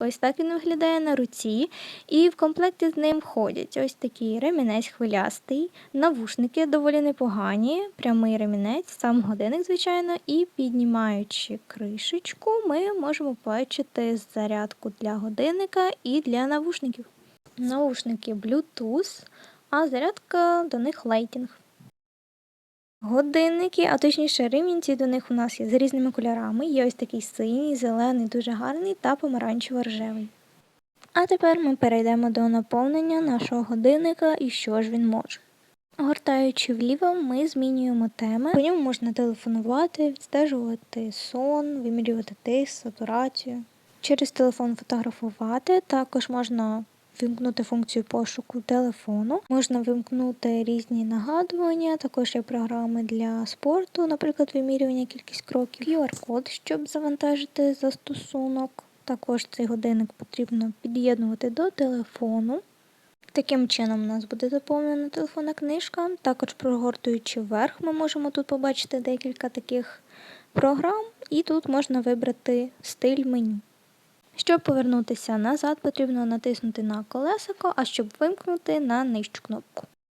Ось так він виглядає на руці. І в комплекті з ним входять ось такий ремінець хвилястий, навушники доволі непогані, прямий ремінець, сам годинник, звичайно, і піднімаючи кришечку, ми можемо побачити зарядку для годинника і для навушників. Наушники Bluetooth, а зарядка до них Lighting. Годинники, а точніше ремінці до них у нас є з різними кольорами. Є ось такий синій, зелений, дуже гарний та помаранчево-рожевий. А тепер ми перейдемо до наповнення нашого годинника і що ж він може. Гортаючи вліво, ми змінюємо теми. По ньому можна телефонувати, відстежувати сон, вимірювати тиск, сатурацію. Через телефон фотографувати. Також можна вимкнути функцію пошуку телефону. Можна вимкнути різні нагадування, також є програми для спорту, наприклад, вимірювання кількість кроків, QR-код, щоб завантажити застосунок. Також цей годинник потрібно під'єднувати до телефону. Таким чином у нас буде заповнена телефонна книжка. Також прогортуючи вверх, ми можемо тут побачити декілька таких програм, і тут можна вибрати стиль меню. Щоб повернутися назад, потрібно натиснути на колесико, а щоб вимкнути на нижчу кнопку.